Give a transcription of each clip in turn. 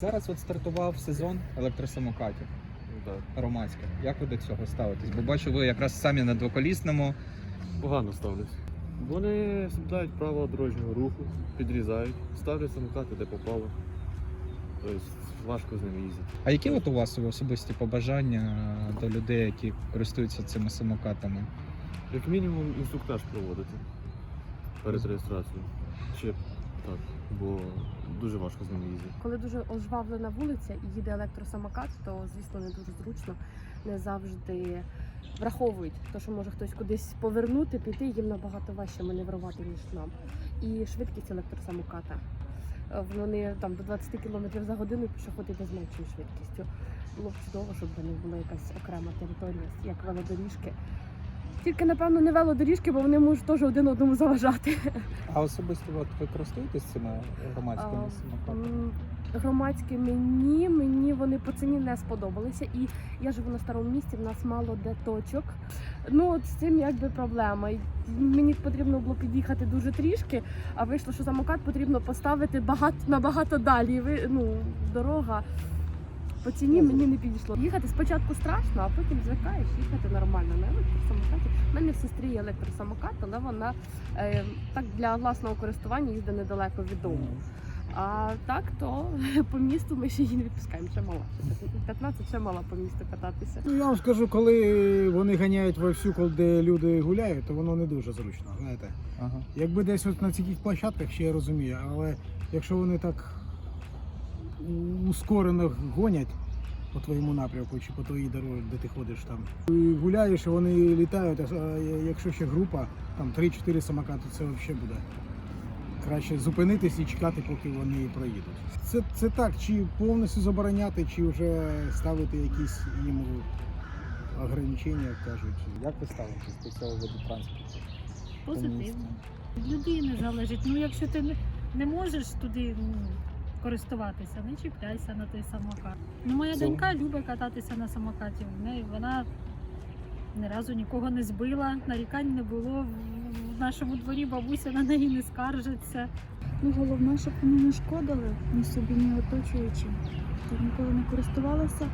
Зараз от стартував сезон електросамокатів громадських. Як ви до цього ставитесь? Бо бачу, ви якраз самі на двоколісному. Погано ставлюсь. Вони соблюдають правила дорожнього руху, підрізають, ставлять самокати, де попало. Тобто важко з ними їздити. А які от у вас особисті побажання до людей, які користуються цими самокатами? Як мінімум інструктаж проводити перед реєстрацією. Чи так, бо дуже важко з ними їздити. Коли дуже ожвавлена вулиця і їде електросамокат, то звісно не дуже зручно. Не завжди враховують, то що може хтось кудись повернути, піти, їм набагато важче маневрувати, ніж нам. І швидкість електросамоката. Е, Вони там до 20 км за годину пішоход іде з меншою швидкістю. Було б чудово, щоб в них була якась окрема територія, як велодоріжки. Тільки, напевно, не велодоріжки, бо вони можуть теж один одному заважати. А особисто от ви користуєтесь цими громадськими самокатами? Громадські мені, мені вони по ціні не сподобалися. І я живу на старому місті, в нас мало де точок. Ну от з цим якби проблема. Мені потрібно було під'їхати дуже трішки, а вийшло, що самокат потрібно поставити багато набагато далі. Ви, ну, дорога по ціні мені не підійшло. Їхати спочатку страшно, а потім звикаєш їхати нормально на електросамокаті. У мене в сестрі є електросамокат, але вона е, так для власного користування їздить недалеко від дому. А так, то по місту ми ще її не відпускаємо, ще мала. 15 ще мала по місту кататися. Ну, я вам скажу, коли вони ганяють вовсю, коли де люди гуляють, то воно не дуже зручно. Знаєте, Ага. якби десь от на таких площадках ще я розумію, але якщо вони так ускорено гонять по твоєму напрямку чи по твоїй дорозі, де ти ходиш там, і гуляєш, і вони літають, а якщо ще група, там 3-4 самокати, це взагалі буде. Краще зупинитись і чекати, поки вони проїдуть. Це, це так, чи повністю забороняти, чи вже ставити якісь їм ограничення, як кажуть. Як ви ставитесь до цього виду транспорту? Позитивно. Від людини залежить. Ну, якщо ти не, не можеш туди ну, користуватися, не чіпляйся на той самокат. Ну, моя Це- донька любить кататися на самокаті. В неї вона ні разу нікого не збила, нарікань не було. В- нашому дворі бабуся на неї не скаржиться. Ну, головне, щоб вони не шкодили ні собі, ні оточуючим. Я ніколи не користувалася.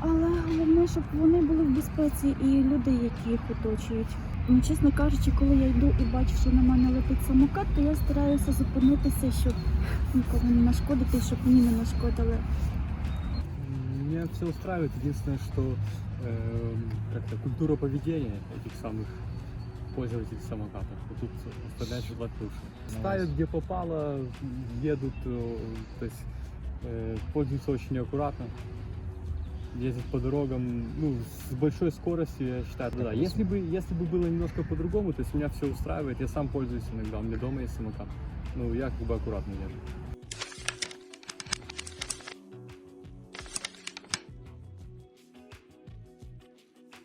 Але головне, щоб вони були в безпеці і люди, які їх оточують. Ну, чесно кажучи, коли я йду і бачу, що на мене летить самокат, то я стараюся зупинитися, щоб нікому не нашкодити, і щоб мені не нашкодили. Меня все устраивает. Единственное, что э, как-то культура поведения этих самых пользователей самокатов. Вот тут оставлять желать лучше. Ставят где попало, едут, э, то есть э, пользуются очень неаккуратно. Ездят по дорогам, ну, с большой скоростью, я считаю. Да, если бы, если бы было немножко по-другому, то есть меня все устраивает, я сам пользуюсь иногда, у меня дома есть самокат. Ну, я как бы аккуратно езжу.